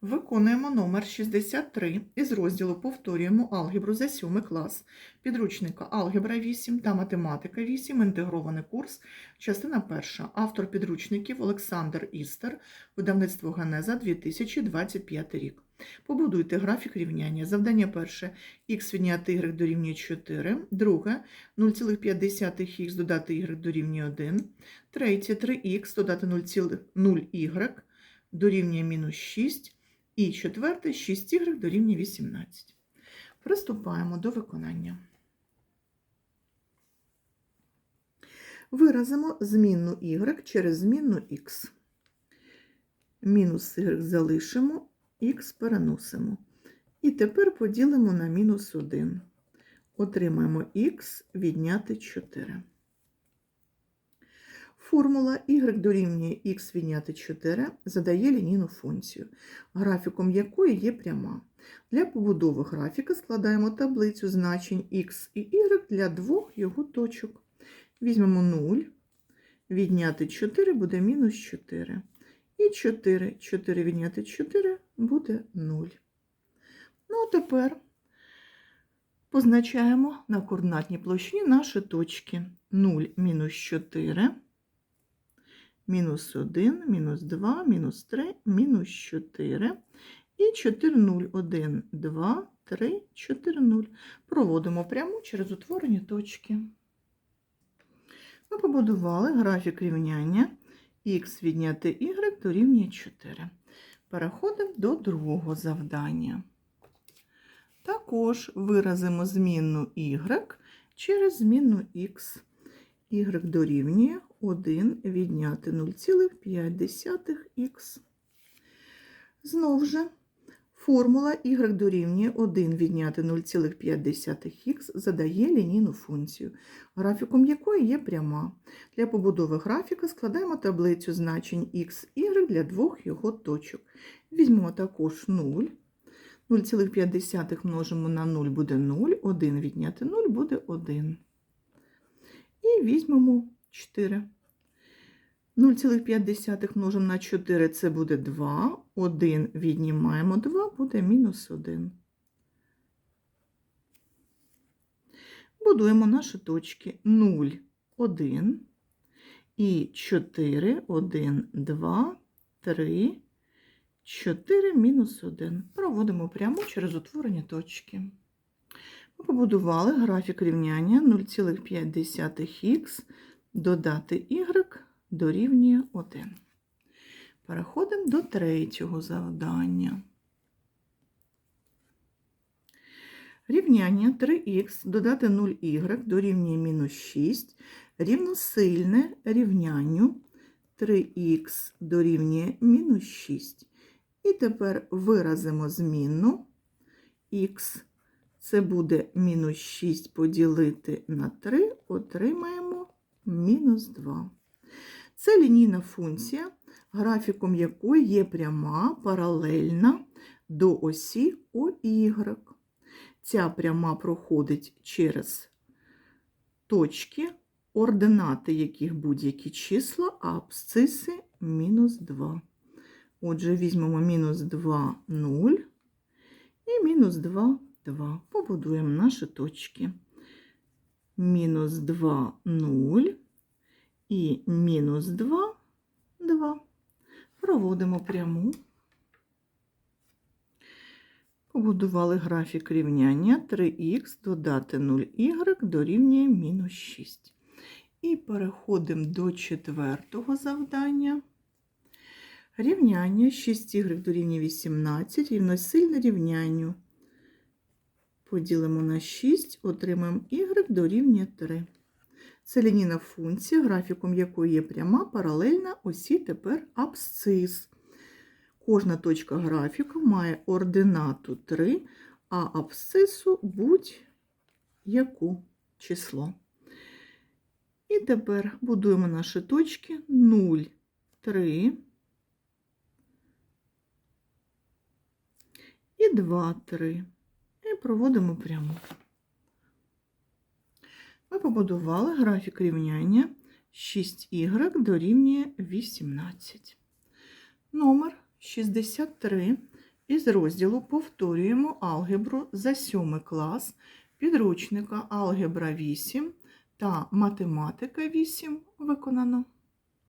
Виконуємо номер 63 із розділу Повторюємо алгебру за 7 клас підручника Алгебра 8 та Математика 8. Інтегрований курс. Частина перша. Автор підручників Олександр Істер. Видавництво Генеза 2025 рік. Побудуйте графік рівняння. Завдання перше. Х відняти y дорівнює 4. Друге. 0,5х додати y дорівнює 1. Третє. 3х додати 0,0y дорівнює мінус 6. І четверте 6y дорівнює 18. Приступаємо до виконання. Виразимо змінну y через змінну x. Мінус y залишимо, х переносимо. І тепер поділимо на мінус 1. Отримаємо х відняти 4. Формула y дорівнює х відняти 4 задає лінійну функцію, графіком якої є пряма. Для побудови графіка складаємо таблицю значень x і y для двох його точок. Візьмемо 0, відняти 4 буде мінус 4. І 4, 4 відняти 4 буде 0. Ну, а тепер позначаємо на координатній площині наші точки 0, мінус 4 мінус 1, мінус 2, мінус 3, мінус 4 і 4, 0, 1, 2, 3, 4, 0. Проводимо пряму через утворені точки. Ми побудували графік рівняння х відняти y дорівнює 4. Переходимо до другого завдання. Також виразимо змінну y через змінну x. y дорівнює 1 відняти 0,5х. Знову ж, формула y дорівнює 1 відняти 0,5х задає лінійну функцію, графіком якої є пряма. Для побудови графіка складаємо таблицю значень x, y для двох його точок. Візьмемо також 0. 0,5 множимо на 0 буде 0, 1 відняти 0 буде 1. І візьмемо 4. 0,5 множимо на 4 це буде 2. 1 віднімаємо 2, буде мінус 1. Будуємо наші точки 0, 1 і 4, 1, 2, 3, 4, мінус 1. Проводимо прямо через утворені точки. Побудували графік рівняння 0,5х додати y дорівнює 1. Переходимо до третього завдання. Рівняння 3х додати 0y дорівнює мінус 6 рівносильне рівнянню 3х дорівнює мінус 6. І тепер виразимо змінну х. Це буде мінус 6 поділити на 3, отримаємо мінус 2. Це лінійна функція, графіком якої є пряма паралельна до осі ОY. Ця пряма проходить через точки, ординати яких будь-які числа, а абсциси мінус 2. Отже, візьмемо мінус 2, 0 і мінус 2, 2. Побудуємо наші точки. Мінус 2, 0 і мінус 2, 2. Проводимо пряму. Побудували графік рівняння 3х додати 0y дорівнює мінус 6. І переходимо до четвертого завдання. Рівняння 6y дорівнює 18 рівносильне рівнянню. Поділимо на 6, отримаємо y дорівнює 3. Це лінійна функція, графіком якої є пряма паралельна осі тепер абсцис. Кожна точка графіку має ординату 3, а абсцису будь-яку число. І тепер будуємо наші точки 0, 3 і 2, 3. Проводимо пряму. Ми побудували графік рівняння 6y дорівнює 18. Номер 63 Із розділу повторюємо алгебру за 7 клас підручника Алгебра 8 та Математика 8 виконано.